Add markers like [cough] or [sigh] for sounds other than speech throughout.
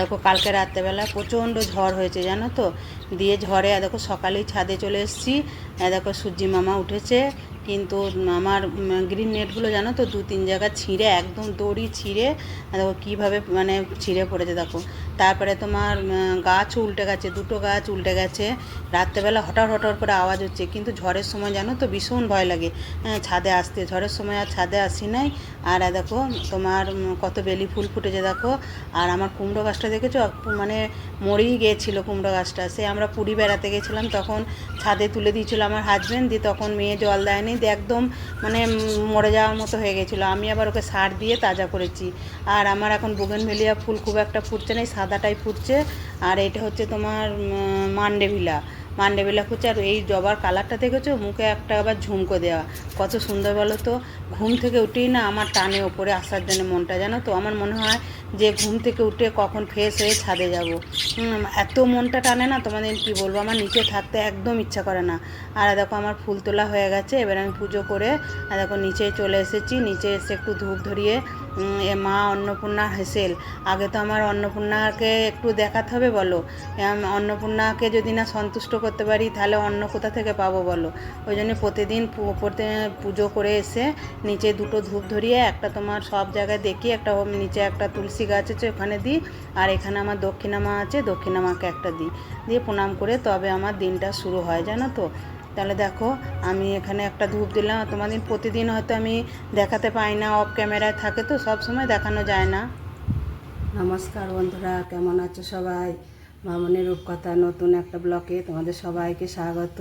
দেখো কালকে রাত্রেবেলা প্রচণ্ড ঝড় হয়েছে, জানো তো? দিয়ে ঝড়ে দেখো সকালেই ছাদে চলে এসেছি। দেখো সূর্যি মামা উঠেছে। কিন্তু আমার গ্রিন নেটগুলো জানো তো দু তিন জায়গা ছিঁড়ে একদম দড়ি ছিঁড়ে দেখো কীভাবে মানে ছিঁড়ে পড়েছে দেখো। তারপরে তোমার গাছও উল্টে গেছে দুটো গাছ উল্টে গেছে। রাত্রেবেলা হঠাৎ হঠাৎ করে আওয়াজ হচ্ছে কিন্তু ঝড়ের সময় জানো তো ভীষণ ভয় লাগে। হ্যাঁ, ছাদে আসতে ঝড়ের সময় আর ছাদে আসি নাই। আর দেখো তোমার কত বেলি ফুল ফুটেছে দেখো। আর আমার কুমড়ো গাছটা দেখেছ? মানে মরেই গিয়েছিল কুমড়ো গাছটা। সে আমরা পুরী বেড়াতে গেছিলাম তখন ছাদে তুলে দিয়েছিলো আমার হাজবেন্ড দিয়ে তখন মেয়ে জল দেয়নি। দিয়ে একদম মানে মরে যাওয়ার মতো হয়ে গেছিল। আমি আবার ওকে সার দিয়ে তাজা করেছি। আর আমার এখন বুগেনভেলিয়া ফুল খুব একটা ফুটছে না, এই সাদাটাই ফুটছে। আর এটা হচ্ছে তোমার মান্ডেভিলা। মান্ডেবেলা ফুটছে আর এই জবার কালারটা দেখেছ? মুখে একটা আবার ঝুমকো দেওয়া। কত সুন্দর বলো তো। ঘুম থেকে উঠেই না আমার টানে ওপরে আসার জন্য মনটা, জানো তো? আমার মনে হয় যে ঘুম থেকে উঠে কখন ফ্রেশ হয়ে ছাদে যাব। এত মনটা টানে না, তোমাদের কি বলব? আমার নিচে থাকতে একদম ইচ্ছা করে না। আর দেখো আমার ফুল তোলা হয়ে গেছে, এবার আমি পুজো করে দেখো নিচে চলে এসেছি। নিচে এসে একটু ধূপ ধরিয়ে মা অন্নপূর্ণা হেসেল, আগে তো আমার অন্নপূর্ণাকে একটু দেখাতে হবে বলো? অন্নপূর্ণাকে যদি না সন্তুষ্ট করতে পারি, তাহলে অন্য কোথা থেকে পাবো বলো? ওই জন্য প্রতিদিন পুজো করে এসে নিচে দুটো ধূপ ধরিয়ে, একটা তোমার সব জায়গায় দেখি একটা নিচে একটা তুলসী গাছ আছে ওখানে দিই, আর এখানে আমার দক্ষিণা মা আছে দক্ষিণা মাকে একটা দিই। দিয়ে প্রণাম করে তবে আমার দিনটা শুরু হয়, জানো তো? তাহলে দেখো, আমি এখানে একটা ধূপ দিলাম। তোমাদের প্রতিদিন হয়তো আমি দেখাতে পাই না অফ ক্যামেরায় থাকে তো, সব সময় দেখানো যায় না। নমস্কার বন্ধুরা, কেমন আছো সবাই? মামনের রূপকথা, নতুন একটা ব্লকে তোমাদের সবাইকে স্বাগত।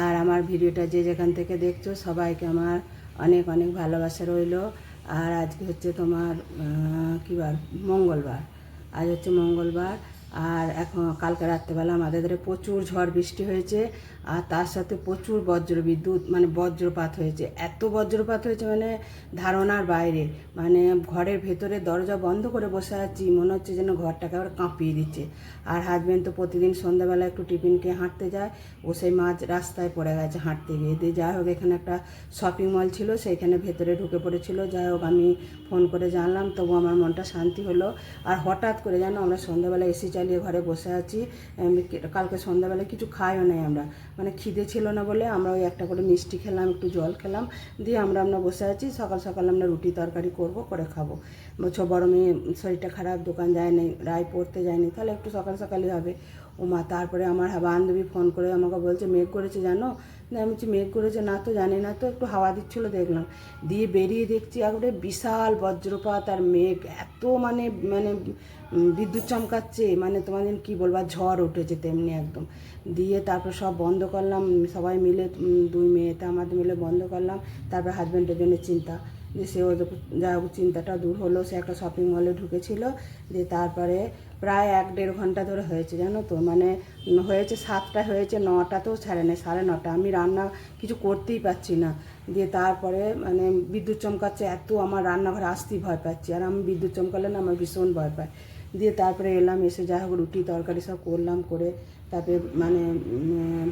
আর আমার ভিডিওটা যে যেখান থেকে দেখছ, সবাইকে আমার অনেক অনেক ভালোবাসা রইল। আর আজকে হচ্ছে তোমার কী বার? মঙ্গলবার। আজ হচ্ছে মঙ্গলবার। আর এখন কালকে রাত্রেবেলা আমাদের প্রচুর ঝড় বৃষ্টি হয়েছে। আর তার সাথে প্রচুর বজ্র বিদ্যুৎ মানে বজ্রপাত হয়েছে। এত বজ্রপাত হয়েছে মানে ধারণার বাইরে। মানে ঘরের ভেতরে দরজা বন্ধ করে বসে আছি, মনে হচ্ছে যেন ঘরটাকে আবার কাঁপিয়ে দিচ্ছে। আর হাজব্যান্ড তো প্রতিদিন সন্ধ্যাবেলা একটু টিফিন খেয়ে হাঁটতে যায়, ও সেই মাঝ রাস্তায় পড়ে গেছে হাঁটতে গিয়ে। দিয়ে যাই হোক, এখানে একটা শপিং মল ছিল, সেইখানে ভেতরে ঢুকে পড়েছিল। যাই হোক, আমি ফোন করে জানলাম, তবু আমার মনটা শান্তি হলো। আর হঠাৎ করে জানো, আমরা সন্ধ্যাবেলা এসি চালিয়ে ঘরে বসে আছি। কালকে সন্ধ্যাবেলা কিছু খাইও নাই আমরা। মানে খিদে ছিল না বলে আমরা ওই একটা করে মিষ্টি খেলাম, একটু জল খেলাম, দিয়ে আমরা আমরা বসে আছি, সকাল সকাল আমরা রুটি তরকারি করব, করে খাব। বছর বড় মেয়ে শরীরটা খারাপ, দোকান যায়নি রায় পড়তে যায়নি, তাহলে একটু সকাল সকালই হবে। ও মা তারপরে আমার বান্ধবী ফোন করে আমাকে বলছে, মেঘ করেছে জানো? আমি বলছি, মেঘ করেছে না তো, জানি না তো, একটু হাওয়া দিচ্ছিল, দেখলাম। দিয়ে বেরিয়ে দেখছি, একবারে বিশাল বজ্রপাত আর মেঘ, এত মানে মানে বিদ্যুৎ চমকাচ্ছে মানে তোমাদের কি বলব ঝড় উঠেছে তেমনি একদম। দিয়ে তারপর সব বন্ধ করলাম, সবাই মিলে দুই মেয়েতে আমাদের মিলে বন্ধ করলাম, তারপর হাজব্যান্ডের জন্য চিন্তা। যে সে যা চিন্তাটা দূর হলো, সে একটা শপিং মলে ঢুকেছিল, দিয়ে তারপরে প্রায় এক দেড় ঘণ্টা ধরে হয়েছে, জানো তো? মানে হয়েছে সাতটা, হয়েছে নটাতেও ছাড়ে নেই, সাড়ে নটা। আমি রান্না কিছু করতেই পারছি না। দিয়ে তারপরে মানে বিদ্যুৎ চমকাচ্ছে, এত আমার রান্নাঘরে আসতেই ভয় পাচ্ছি। আর আমি বিদ্যুৎ চমকালে না আমার ভীষণ ভয় পাই। দিয়ে তারপরে এলাম, এসে যা হোক রুটি, তরকারি সব করলাম, করে তারপরে মানে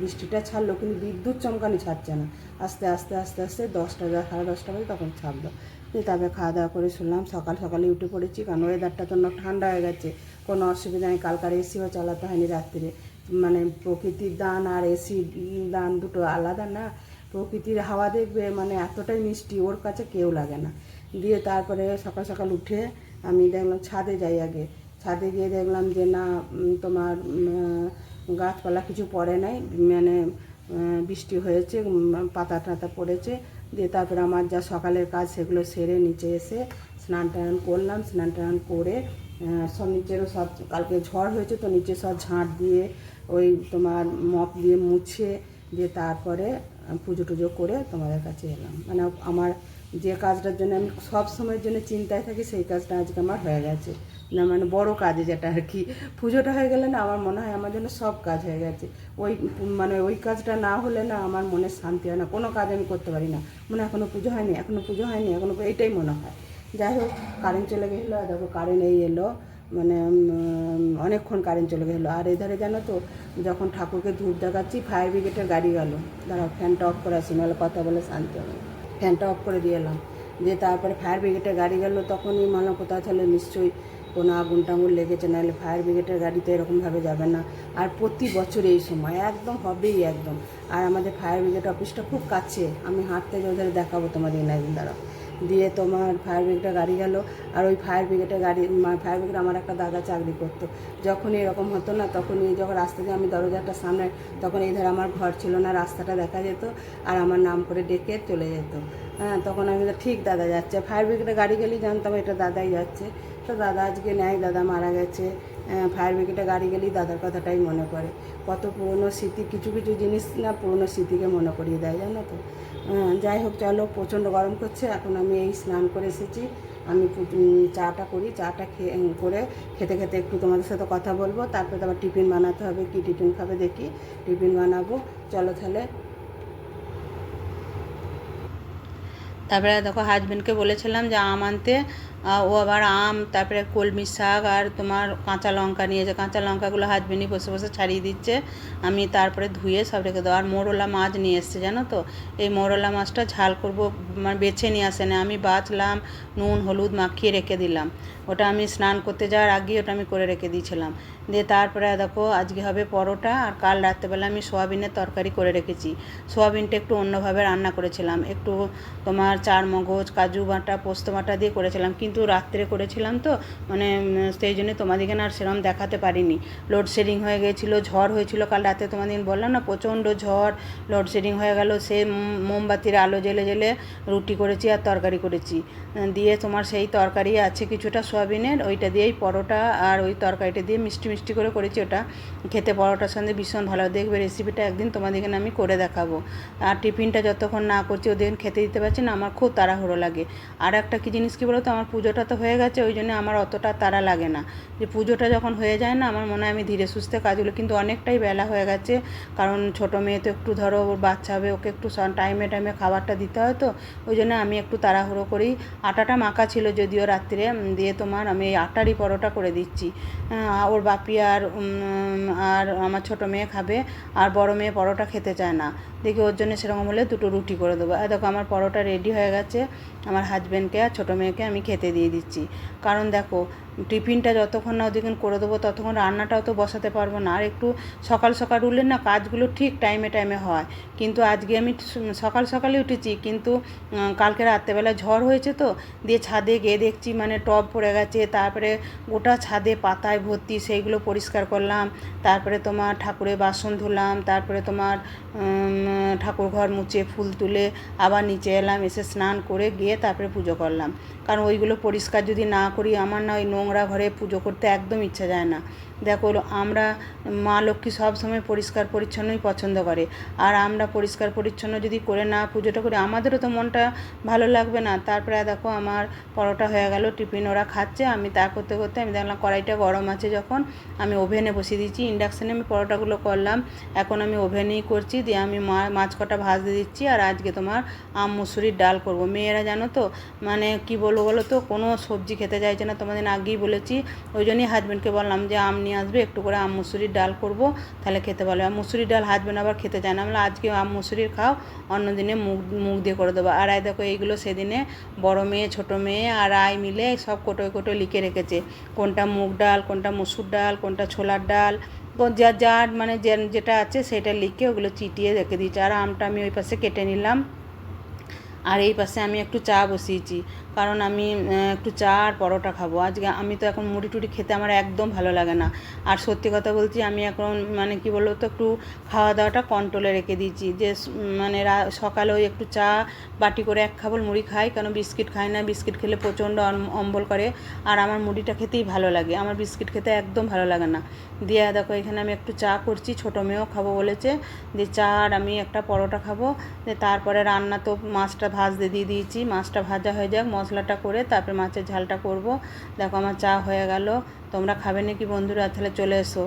বৃষ্টিটা ছাড়লো, কিন্তু বিদ্যুৎ চমকানি ছাড়ছে না। আস্তে আস্তে আস্তে আস্তে দশটা সাড়ে দশটা বাজে তখন ছাড়লো। দিয়ে তারপরে খাওয়া দাওয়া করে শুনলাম, সকাল সকালে উঠে পড়েছি, কারণ ওয়েদারটা তো ঠান্ডা হয়ে গেছে। কোনো অসুবিধা নেই। কালকার এসিও চালাতে হয়নি রাত্রিরে মানে প্রকৃতির দান আর এসি দান দুটো আলাদা না। প্রকৃতির হাওয়া দেখবে মানে এতটাই মিষ্টি, ওর কাছে কেউ লাগে না। দিয়ে তারপরে সকাল সকাল উঠে আমি দেখলাম ছাদে যাই আগে। ছাদে গিয়ে দেখলাম যে না তোমার গাছপালা কিছু পড়ে নাই। মানে বৃষ্টি হয়েছে পাতা টাতা পড়েছে। দিয়ে তারপরে আমার যা সকালের কাজ সেগুলো সেরে নিচে এসে স্নান টান করলাম। স্নান টান করে সব নিচেরও সব, কালকে ঝড় হয়েছে তো নিচে সব ঝাঁট দিয়ে ওই তোমার মপ দিয়ে মুছে দিয়ে তারপরে পুজো টুজো করে তোমাদের কাছে এলাম। মানে আমার যে কাজটার জন্য আমি সব সময়ের জন্য চিন্তায় থাকি, সেই কাজটা আজকে আমার হয়ে গেছে। না মানে বড় কাজে যেটা আর কি। পুজোটা হয়ে গেলে না আমার মনে হয় আমার জন্য সব কাজ হয়ে গেছে। ওই মানে ওই কাজটা না হলে না আমার মনে শান্তি হয় না। কোনো কাজ আমি করতে পারি না। মনে এখনও পুজো হয়নি এখনও পুজো হয়নি এখনও এইটাই মনে হয়। যাই হোক কারেন্ট চলে গেছিল দেখো কারেন্ট এই এলো মানে অনেকক্ষণ কারেন্ট চলে গেলো। আর এধারে জানো তো, যখন ঠাকুরকে ধূপ দেখাচ্ছি ফায়ার ব্রিগেডের গাড়ি গেল। দাঁড়াও ফ্যানটা অফ করে আসি, নাহলে কথা বলে শান্তি হবে ফ্যানটা অফ করে দিয়ে এলাম। দিয়ে তারপরে ফায়ার ব্রিগেডের গাড়ি গেল, তখনই মনে কোথাও তাহলে নিশ্চয়ই কোনো আগুন টাগুন লেগেছে, নাহলে ফায়ার ব্রিগেডের গাড়িতে এরকমভাবে যাবে না। আর প্রতি বছর এই সময়, একদম হবেই একদম। আর আমাদের ফায়ার ব্রিগেড অফিসটা খুব কাছে, আমি হাঁটতে ওদের দেখাবো তোমাদের একদিন দ্বারা দিয়ে তোমার ফায়ার ব্রিগেডের গাড়ি গেল। আর ওই ফায়ার ব্রিগেডের গাড়ি ফায়ার ব্রিগেড আমার একটা দাদা চাকরি করতো। যখন এরকম হতো না তখনই যখন রাস্তা দিয়ে আমি দরজাটা সামনে তখন এই ধারে আমার ঘর ছিল না রাস্তাটা দেখা যেত আর আমার নাম করে ডেকে চলে যেত। হ্যাঁ তখন আমি ঠিক দাদা যাচ্ছে। ফায়ার ব্রিগেডের গাড়ি গেলেই জানতাম এটা দাদাই যাচ্ছে। তো দাদা আজকে নেয় দাদা মারা গেছে। ফায়ার ব্রিগেডে গাড়ি গেলেই দাদার কথাটাই মনে পড়ে। কত পুরনো স্মৃতি কিছু কিছু জিনিস না পুরনো স্মৃতিকে মনে করিয়ে দেয় জানো তো? হ্যাঁ, যাই হোক, চলো, প্রচণ্ড গরম করছে, এখন আমি এই স্নান করে এসেছি। আমি চাটা করি, চাটা খেয়ে করে খেতে খেতে একটু তোমাদের সাথে কথা বলব। তারপরে আবার টিফিন বানাতে হবে, কি টিফিন খাবে দেখি। টিফিন বানাবো, চলো তাহলে। তারপরে দেখো হাজব্যান্ডকে বলেছিলাম যে আম আনতে। ও আবার আম, তারপরে কলমি শাক আর তোমার কাঁচা লঙ্কা নিয়েছে। কাঁচা লঙ্কাগুলো হাজবেন্ডই বসে বসে ছাড়িয়ে দিচ্ছে। আমি তারপরে ধুয়ে সব রেখে দেবো। আর মোরলা মাছ নিয়ে এসছে, জানো তো? এই মোরলা মাছটা ঝাল করব মানে বেছে নিয়ে আসে না। আমি বাছলাম নুন, হলুদ মাখিয়ে রেখে দিলাম। ওটা আমি স্নান করতে যাওয়ার আগেই ওটা আমি করে রেখে দিয়েছিলাম। দিয়ে তারপরে দেখো, আজকে হবে পরোটা আর কাল রাত্রেবেলা আমি সোয়াবিনের তরকারি করে রেখেছি। সোয়াবিনটা একটু অন্যভাবে রান্না করেছিলাম। একটু তোমার চার মগজ কাজু বাটা, পোস্ত বাটা দিয়ে করেছিলাম। কিন্তু রাত্রে করেছিলাম তো মানে সেই জন্য তোমাদেরকে আর সেরকম দেখাতে পারিনি। লোডশেডিং হয়ে গিয়েছিল ঝড় হয়েছিল, কাল রাতে তোমাদের বললাম না, প্রচণ্ড ঝড় লোডশেডিং হয়ে গেল, সে মোমবাতির আলো জেলে জেলে রুটি করেছি আর তরকারি করেছি। দিয়ে তোমার সেই তরকারি আছে কিছুটা সোয়াবিনের, ওইটা দিয়েই পরোটা আর ওই তরকারিটা দিয়ে মিষ্টি মিষ্টি করে করেছি ওটা। খেতে পরোটার সঙ্গে ভীষণ ভালো, দেখবে রেসিপিটা একদিন তোমাদেরকে আমি করে দেখাবো। আর টিফিনটা যতক্ষণ না করছি, ওদের খেতে দিতে পারছি না, আমার খুব তাড়াহুড়ো লাগে। আর একটা কী জিনিস কি তো আমার পুজোটা তো হয়ে গেছে, ওই জন্য আমার অতটা তাড়া লাগে না। যে পুজোটা যখন হয়ে যায় না, আমার মনে হয় আমি ধীরে সুস্থে কাজগুলো কিন্তু অনেকটাই বেলা হয়ে গেছে। কারণ ছোটো মেয়ে তো একটু ধরো, ওর বাচ্চা হবে, ওকে একটু টাইমে টাইমে খাবারটা দিতে হয় তো, ওই জন্য আমি একটু তাড়াহুড়ো করেই আটাটা মাখা ছিল যদিও রাত্রে দিয়ে তোমার আমি এই আটারই পরোটা করে দিচ্ছি। ওর বাপি আর আর আমার ছোটো মেয়ে খাবে, আর বড় মেয়ে পরোটা খেতে চায় না। দেখি ওর জন্য সেরকম হলে দুটো রুটি করে দেবো। দেখো আমার পরোটা রেডি হয়ে গেছে। আমার হাজব্যান্ডকে আর ছোটো মেয়েকে আমি খেতে দিয়ে দিচ্ছি। কারণ দেখো টিফিনটা যতক্ষণ না ওদিকে করে দেবো, ততক্ষণ রান্নাটাও তো বসাতে পারব না। আর একটু সকাল সকাল উঠলে না কাজগুলো ঠিক টাইমে টাইমে হয়। কিন্তু আজকে আমি সকাল সকালে উঠেছি, কিন্তু কালকে রাত্রেবেলা ঝড় হয়েছে তো, দিয়ে ছাদে গিয়ে দেখছি মানে টব পড়ে গেছে। তারপরে গোটা ছাদে পাতায় ভর্তি সেইগুলো পরিষ্কার করলাম। তারপরে তোমার ঠাকুরের বাসন ধুলাম, তারপরে তোমার ঠাকুর ঘর মুছে ফুল তুলে আবার নিচে এলাম, এসে স্নান করে গিয়ে তারপরে পুজো করলাম। কারণ ওইগুলো পরিষ্কার যদি না করি, আমার না ওই নোংরা ঘরে পুজো করতে একদম ইচ্ছা যায় না। দেখো আমরা মা লক্ষ্মী সব সময় পরিষ্কার পরিচ্ছন্নই পছন্দ করে। আর আমরা পরিষ্কার পরিচ্ছন্ন যদি করে না পুজোটা করি, আমাদেরও তো মনটা ভালো লাগবে না। তারপরে দেখো আমার পরোটা হয়ে গেল, টিফিন ওরা খাচ্ছে, আমি তা করতে করতে আমি দেখলাম কড়াইটা গরম আছে যখন, আমি ওভেনে বসিয়ে দিচ্ছি ইন্ডাকশানে আমি পরোটাগুলো করলাম। এখন আমি ওভেনেই করছি, দিয়ে আমি মা মাছ কটা ভাজতে দিচ্ছি, আর আজকে তোমার আম মুসুরির ডাল করব। মেয়েরা জানো তো মানে কি বলব বলো তো, কোনো সবজি খেতে চাইছে না। তোমাদের আগেই বলেছি, ওই জন্যই হাজব্যান্ডকে বললাম যে, আম নিয়ে আসবে, একটু করে আম, মুসুরির ডাল করব, তাহলে খেতে ভালো আর মুসুরির ডাল হাজব্যান্ড আবার খেতে চায় না। আমরা আজকে আম, মুসুরির খাও অন্য দিনে মুগ মুগ দিয়ে করে দেবো। আর এই দেখো, এইগুলো সেদিনে বড় মেয়ে, ছোট মেয়ে আর আই মিলে সব কোটোয় কোটোয় লিখে রেখেছে। কোনটা মুগ ডাল, কোনটা মসুর ডাল, কোনটা ছোলার ডাল যার যার মানে যেটা আছে সেটা লিখে ওগুলো চিটিয়ে রেখে দিয়েছে। আর আমটা আমি ওই পাশে কেটে নিলাম। আর এই পাশে আমি একটু চা বসিয়েছি। কারণ আমি একটু চা আর পরোটা খাব। আজকে আমি তো এখন মুড়ি টুড়ি খেতে আমার একদম ভালো লাগে না। আর সত্যি কথা বলছি, আমি এখন মানে কি বলব তো, একটু খাওয়া দাওয়াটা কন্ট্রোলে রেখে দিয়েছি। যে মানে সকালে ওই একটু চা, বাটি করে এক খাবল মুড়ি খাই, কেন বিস্কিট খাই না। বিস্কিট খেলে প্রচণ্ড অম্বল করে। আর আমার মুড়িটা খেতেই ভালো লাগে। আমার বিস্কিট খেতে একদম ভালো লাগে না। দিয়ে দেখো, এখানে আমি একটু চা করছি, ছোটো মেয়েও খাব বলেছে। দিয়ে চা আর আমি একটা পরোটা খাব। তারপরে রান্না তো মাছটা ভাজতে দিয়ে দিয়েছি। মাছটা ভাজা হয়ে যাক মশলাটা করে তারপরে মাছের ঝালটা করব। দেখো আমার চা হয়ে গেল। তোমরা খাবে নাকি বন্ধুরা? তাহলে চলে এসো।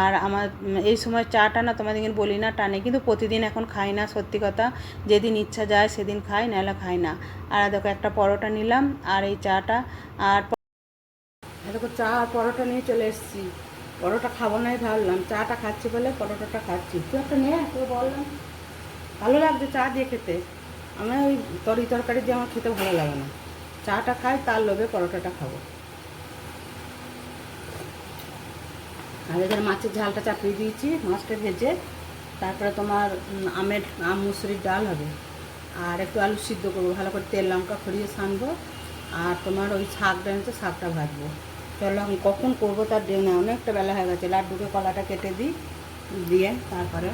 আর আমার এই সময় চাটা না তোমাদেরকে বলি না টানে। কিন্তু প্রতিদিন এখন খাই না সত্যি কথা। যেদিন ইচ্ছা যায় সেদিন খাই নাহলে খাই না। আর দেখো একটা পরোটা নিলাম আর এই চাটা। আর দেখো চা আর পরোটা নিয়ে চলে এসেছি। পরোটা খাব নাই ভাবলাম। চাটা খাচ্ছি বলে পরোটাটা খাচ্ছি। তুই একটা আয়, তোকে বললাম। ভালো লাগছে চা দিয়ে খেতে। আমার ওই তরি তরকারি দিয়ে আমার খেতে ভালো লাগে না। চাটা খাই, তার লোভে পরোটাটা খাব। আর এখানে মাছের ঝালটা চাপিয়ে দিয়েছি, মাছটা ভেজে, তারপরে তোমার আমের, আম, মুসুরির ডাল হবে। আর একটু আলু সিদ্ধ করব, ভালো করে তেল, লঙ্কা খড়িয়ে সানবো আর তোমার ওই শাকটা এনেছে শাকটা ভাজবো। চলো, আমি কখন করব তার ডে না, অনেকটা বেলা হয়ে গেছে। লাড্ডুকে কলাটা কেটে দিই, দিয়ে তারপরে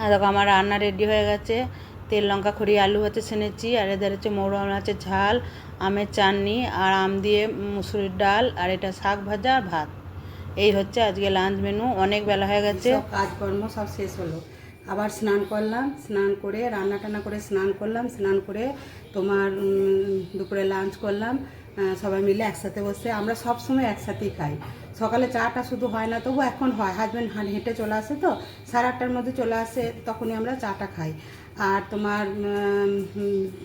আর দেখো, আমার রান্না রেডি হয়ে গেছে। তেল, লঙ্কা, খড়ি, আলু হচ্ছে সেনেছি আর এদের হচ্ছে মৌরলা আছে ঝাল, আমের চাটনি, আর আম দিয়ে মুসুরির ডাল, আর এটা শাক ভাজা আর ভাত। এই হচ্ছে আজকে লাঞ্চ মেনু অনেক বেলা হয়ে গেছে। কাজকর্ম সব শেষ হলো। আবার স্নান করলাম, স্নান করে রান্না টান্না করে স্নান করলাম, স্নান করে তোমার দুপুরে লাঞ্চ করলাম সবাই মিলে একসাথে বসে, আমরা সব সময় একসাথেই খাই। সকালে চাটা শুধু হয় না তবু এখন হয়। হাজব্যান্ড হেঁটে চলে আসে তো, সাড়ে আটটার মধ্যে চলে আসে, তখনই আমরা চাটা খাই। আর তোমার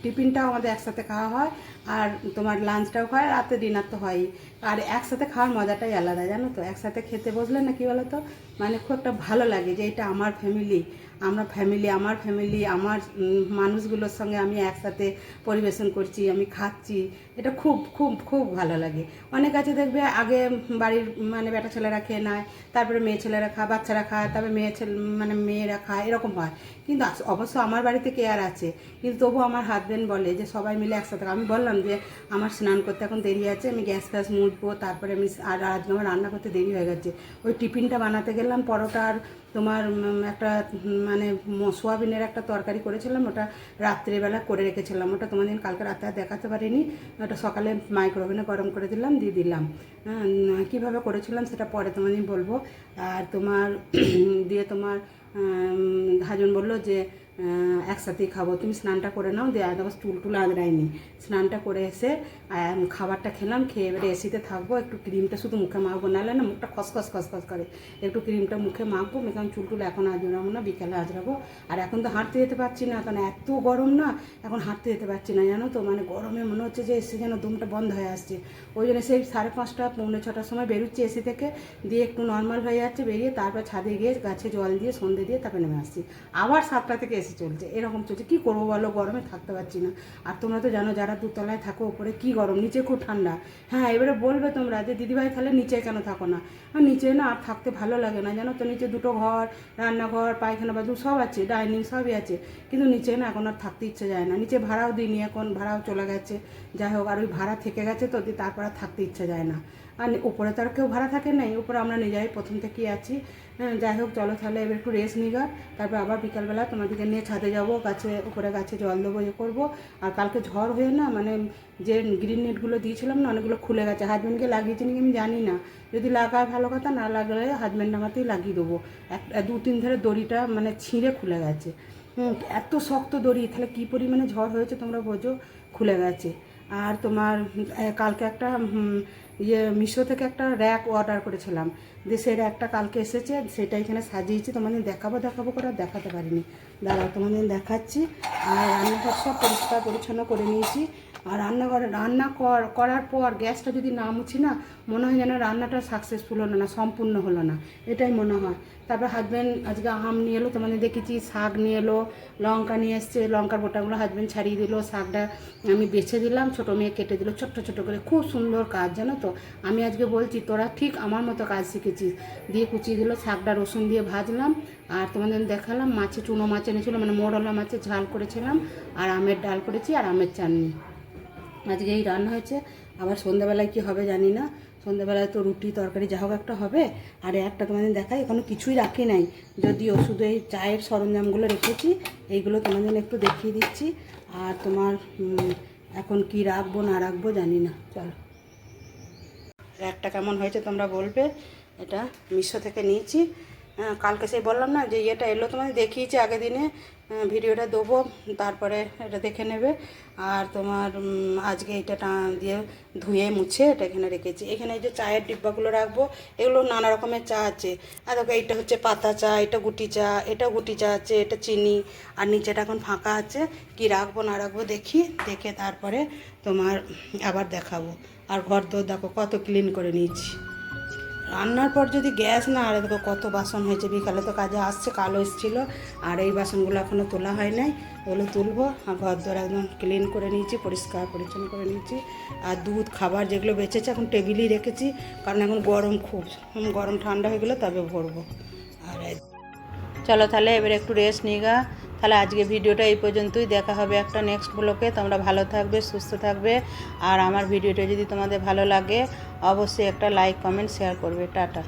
টিফিনটাও আমাদের একসাথে খাওয়া হয়, আর তোমার লাঞ্চটাও হয়, রাতে ডিনার তো হয়ই। আর একসাথে খাওয়ার মজাটাই আলাদা, জানো তো? একসাথে খেতে বসলে না কি বলো তো মানে খুব একটা ভালো লাগে যে এটা আমার ফ্যামিলি আমরা ফ্যামিলি আমার ফ্যামিলি আমার মানুষগুলোর সঙ্গে আমি একসাথে পরিবেশন করছি, আমি খাচ্ছি এটা খুব খুব খুব ভালো লাগে। অনেক আছে দেখবে আগে বাড়ির মানে বেটা ছেলেরা খেয়ে নেয়, তারপরে মেয়ে ছেলেরা খায়, বাচ্চারা খায়, তারপরে মেয়ে ছেলে মানে মেয়েরা খায়, এরকম হয়। কিন্তু অবশ্য আমার বাড়িতে কেয়ার আছে। কিন্তু তবু আমার হাজবেন্ড বলে যে সবাই মিলে একসাথে আমি বললাম যে আমার স্নান করতে এখন দেরি আছে, আমি গ্যাস ফ্যাস মুছবো, তারপরে আমি আর আজকে আমার রান্না করতে দেরি হয়ে গেছে। ওই টিফিনটা বানাতে গেলাম, পরোটা আর তোমার একটা মানে সোয়াবিনের একটা তরকারি করেছিলাম, ওটা রাত্রেবেলা করে রেখেছিলাম। ওটা তোমাদের কালকে রাতে দেখাতে পারিনি ওটা সকালে মাইক্রোওভেনে গরম করে দিলাম দিয়ে দিলাম। হ্যাঁ, কীভাবে করেছিলাম সেটা পরে তোমাদের বলব। আর তোমার [clears throat] দিয়ে তোমার হাজন বলল যে একসাথেই খাব। তুমি স্নানটা করে নাও, দিয়ে আবার চুল টুল আঁচড়াইনি স্নানটা করে এসে খাবারটা খেলাম, খেয়ে এবারে এসিতে থাকব, একটু ক্রিমটা শুধু মুখে মাখবো, নাহলে না মুখটা খসখস খসখস করে। একটু ক্রিমটা মুখে মাখবো মেকাম চুল টুল এখন আজরাবো না, বিকেলে আজরাবো আর এখন তো হাঁটতে যেতে পারছি না, কারণ এত গরম না, এখন হাঁটতে যেতে পারছি না, জানো তো? মানে গরমে মনে হচ্ছে যে এসি যেন দমটা বন্ধ হয়ে আসছে। ওই জন্য সেই সাড়ে পাঁচটা, পৌনে ছটার সময় বেরোচ্ছি এসি থেকে, দিয়ে একটু নর্মাল হয়ে যাচ্ছে, বেরিয়ে তারপর ছাদে গিয়ে গাছে জল দিয়ে সন্ধে দিয়ে তারপরে নেমে আসছি। আবার সাতটা থেকে এসি চলছে। এরকম চলছে। কী করব বলো? গরমে থাকতে পারছি না। আর তোমরা তো জানো, যারা দুতলায় থাকো ওপরে কী গরম, নিচে খুব ঠান্ডা। হ্যাঁ এবারে বলবে তোমরা যে, দিদিভাই, তাহলে নিচে কেন থাকো না? আর নিচে না আর থাকতে ভালো লাগে না। জানো তো, নিচে দুটো ঘর, রান্নাঘর, পায়খানা বাথরুম সব আছে, ডাইনিং সবই আছে। কিন্তু নিচে না এখন আর থাকতে ইচ্ছে যায় না। নিচে ভাড়াও দিইনি এখন, ভাড়াও চলে গেছে। যাই হোক, আর ওই ভাড়া থেকে গেছে তো তারপর আর থাকতে ইচ্ছে যায় না। আর উপরে তো আর কেউ ভাড়া থাকে নাই, উপরে আমরা নিজেরাই প্রথম থেকেই আছি। হ্যাঁ যাই হোক, চলো তাহলে এবার একটু রেস্ট নিগা তারপর আবার বিকালবেলা তোমাদেরকে নিয়ে ছাদে যাব, গাছে, উপরে গাছে জল দেবো ইয়ে করব। আর কালকে ঝড় হয়ে না মানে যে গ্রিন নেটগুলো দিয়েছিলাম না, অনেকগুলো খুলে গেছে। হাজব্যান্ডকে লাগিয়েছি নাকি আমি জানি না। যদি লাগায় ভালো কথা, না লাগলে হাজব্যান্ড আমাতেই লাগিয়ে দেবো। এক দু তিন ধরে দড়িটা মানে ছিঁড়ে খুলে গেছে। এত শক্ত দড়ি, তাহলে কী পরিমাণে ঝড় হয়েছে তোমরা বোঝো? খুলে গেছে। আর তোমার কালকে একটা ইয়ে মিশো থেকে একটা র্যাক অর্ডার করেছিলাম। যে সেই র্যাকটা কালকে এসেছে, সেটা এখানে সাজিয়েছি, তোমাদের দেখাবো দেখাবো করে দেখাতে পারিনি। দাঁড়াও তোমাদের দেখাচ্ছি, আর রান্নাঘর সব পরিষ্কার পরিচ্ছন্ন করে নিয়েছি। আর রান্নাঘরে রান্না কর করার পর গ্যাসটা যদি না মুছি না, মনে হয় যেন রান্নাটা সাকসেসফুল হলো না, সম্পূর্ণ হলো না। এটাই মনে হয়। তারপর হাজব্যান্ড আজকে আম নিয়ে এলো, তোমাদের দেখেছি, শাক নিয়ে এলো, লঙ্কা নিয়ে এসছে, লঙ্কার বোটাগুলো হাজব্যান্ড ছাড়িয়ে দিল, শাকটা আমি বেছে দিলাম, ছোটো মেয়ে কেটে দিল, ছোট্ট ছোটো করে, খুব সুন্দর কাজ, জানো তো? আমি আজকে বলছি, তোরা ঠিক আমার মতো কাজ শিখেছিস। দিয়ে কুচিয়ে দিল, শাকটা রসুন দিয়ে ভাজলাম, আর তোমাদের দেখালাম, মাছে চুনো মাছ এনেছিলো মানে মোড়লা মাছের ঝাল করেছিলাম, আর আমের ডাল করেছি, আর আমের চাটনি। আজকে এই রান্না হয়েছে। আবার সন্ধ্যাবেলায় কি হবে জানি না। সন্ধ্যাবেলায় তো রুটি, তরকারি, যা হোক একটা হবে। আর একটা তোমাদের দেখাই, এখনও কিছুই রাখি নাই। যদিও শুধু এই চায়ের সরঞ্জামগুলো রেখেছি, এইগুলো তোমাদের একটু দেখিয়ে দিচ্ছি। আর তোমার এখন কি রাখব, না রাখব জানি না। চলো। র্যাকটা কেমন হয়েছে তোমরা বলবে। এটা মিশো থেকে নিয়েছি। কালকে সেই বললাম না যে ইয়েটা এলো তোমাদের, দেখিয়েছি আগের দিনে। ভিডিওটা দেবো, তারপরে এটা দেখে নেবে। আর তোমার আজকে এটা দিয়ে ধুয়ে মুছে এটা এখানে রেখেছি। এখানে এই যে চায়ের ডিব্বাগুলো রাখব, এগুলো নানা রকমের চা আছে। আর দেখো, এইটা হচ্ছে পাতা চা, এটা গুটি চা, এটা গুটি চা আছে, এটা চিনি, আর নিচেটা এখন ফাঁকা আছে। কি রাখব, না রাখব দেখি, দেখে তারপরে তোমার আবার দেখাবো। আর ঘর দোর দেখো, কত ক্লিন করে নিয়েছি। রান্নার পর যদি গ্যাস না, আর দেখো কত বাসন হয়েছে বিকালে তো কাজে আসছে, কালো এসেছিল। আর এই বাসনগুলো এখনও তোলা হয় নাই, ওগুলো তুলবো। আর ঘর দর একদম ক্লিন করে নিয়েছি, পরিষ্কার পরিচ্ছন্ন করে নিয়েছি। আর দুধ, খাবার যেগুলো বেঁচেছে এখন টেবিলেই রেখেছি, কারণ এখন গরম খুব। গরম ঠান্ডা হয়ে গেলে তবে ভরবো। আর চলো তাহলে এবার একটু রেস্ট নিগা তাহলে আজকে ভিডিওটা এই পর্যন্তই। দেখা হবে একটা নেক্সট ব্লকে তোমরা ভালো থাকবে, সুস্থ থাকবে। আর আমার ভিডিওটা যদি তোমাদের ভালো লাগে, অবশ্যই একটা লাইক কমেন্ট শেয়ার করবে। টাটা।